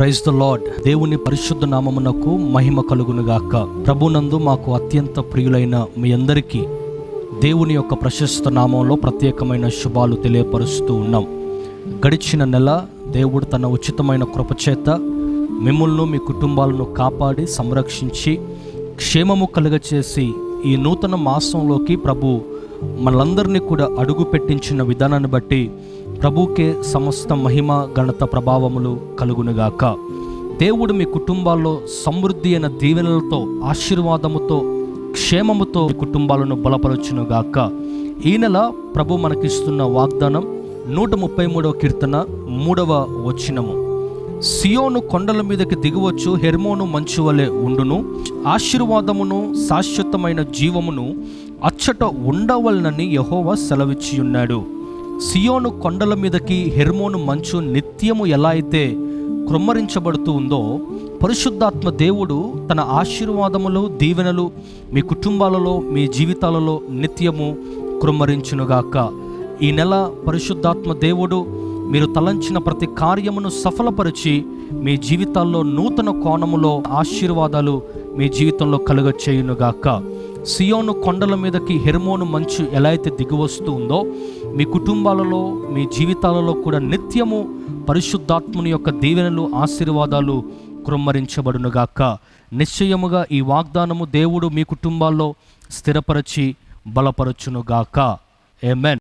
Praise the lord దేవుని పరిశుద్ధ నామమునకు మహిమ కలుగునుగాక. ప్రభునందు మాకు అత్యంత ప్రియులైన మీ అందరికీ దేవుని యొక్క ప్రశస్త నామంలో ప్రత్యేకమైన శుభాలు తెలియపరుస్తూ ఉన్నాం. గడిచిన నెల దేవుడు తన ఉచితమైన కృపచేత మిమ్మల్ని మీ కుటుంబాలను కాపాడి సంరక్షించి క్షేమము కలుగచేసి ఈ నూతన మాసంలోకి ప్రభు మనందరినీ కూడా అడుగు పెట్టించిన విధానాన్ని బట్టి ప్రభుకే సమస్త మహిమ ఘనత ప్రభావములు కలుగునుగాక. దేవుడు మీ కుటుంబాల్లో సమృద్ధి అయిన దీవెనలతో ఆశీర్వాదముతో క్షేమముతో కుటుంబాలను బలపరచునుగాక. ఈ నెల ప్రభు మనకిస్తున్న వాగ్దానం నూట ముప్పై మూడవ కీర్తన మూడవ వచనము. సియోను కొండల మీదకి దిగువచ్చు హెర్మోను మంచు వలె ఉండును. ఆశీర్వాదమును శాశ్వతమైన జీవమును అచ్చట ఉండవలనని యహోవా సెలవిచ్చియున్నాడు. సియోను కొండల మీదకి హెర్మోను మంచు నిత్యము ఎలా అయితే కృమ్మరించబడుతూ ఉందో పరిశుద్ధాత్మ దేవుడు తన ఆశీర్వాదములు దీవెనలు మీ కుటుంబాలలో మీ జీవితాలలో నిత్యము కృమ్మరించునుగాక ఈ నెల పరిశుద్ధాత్మ దేవుడు మీరు తలంచిన ప్రతి కార్యమును సఫలపరిచి మీ జీవితాల్లో నూతన కోణములో ఆశీర్వాదాలు మీ జీవితంలో కలుగ చేయునుగాక సియోను కొండల మీదకి హెర్మోను మంచు ఎలా అయితే దిగివస్తూ ఉందో మీ కుటుంబాలలో మీ జీవితాలలో కూడా నిత్యము పరిశుద్ధాత్ముని యొక్క దీవెనలు ఆశీర్వాదాలు కృమ్మరించబడునుగాక నిశ్చయముగా ఈ వాగ్దానము దేవుడు మీ కుటుంబాల్లో స్థిరపరచి బలపరచునుగాక. ఏమెన్